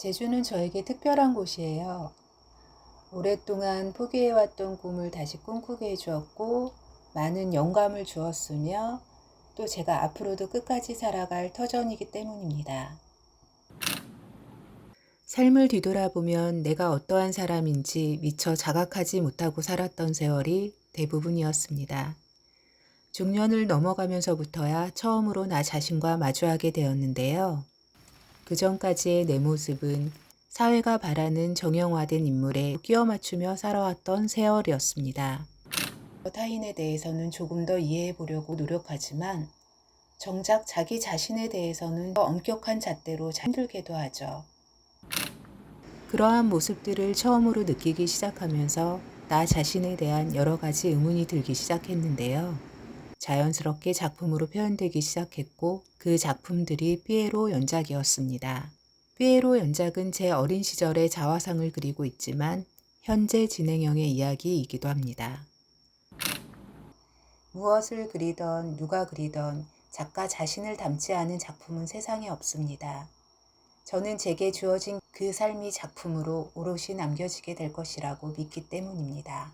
제주는 저에게 특별한 곳이에요. 오랫동안 포기해왔던 꿈을 다시 꿈꾸게 해주었고, 많은 영감을 주었으며, 또 제가 앞으로도 끝까지 살아갈 터전이기 때문입니다. 삶을 뒤돌아보면 내가 어떠한 사람인지 미처 자각하지 못하고 살았던 세월이 대부분이었습니다. 중년을 넘어가면서부터야 처음으로 나 자신과 마주하게 되었는데요. 그 전까지의 내 모습은 사회가 바라는 정형화된 인물에 끼워 맞추며 살아왔던 세월이었습니다. 타인에 대해서는 조금 더 이해해 보려고 노력하지만 정작 자기 자신에 대해서는 더 엄격한 잣대로 힘들게도 하죠. 그러한 모습들을 처음으로 느끼기 시작하면서 나 자신에 대한 여러 가지 의문이 들기 시작했는데요. 자연스럽게 작품으로 표현되기 시작했고 그 작품들이 삐에로 연작이었습니다. 삐에로 연작은 제 어린 시절의 자화상을 그리고 있지만 현재 진행형의 이야기이기도 합니다. 무엇을 그리던 누가 그리던 작가 자신을 닮지 않은 작품은 세상에 없습니다. 저는 제게 주어진 그 삶이 작품으로 오롯이 남겨지게 될 것이라고 믿기 때문입니다.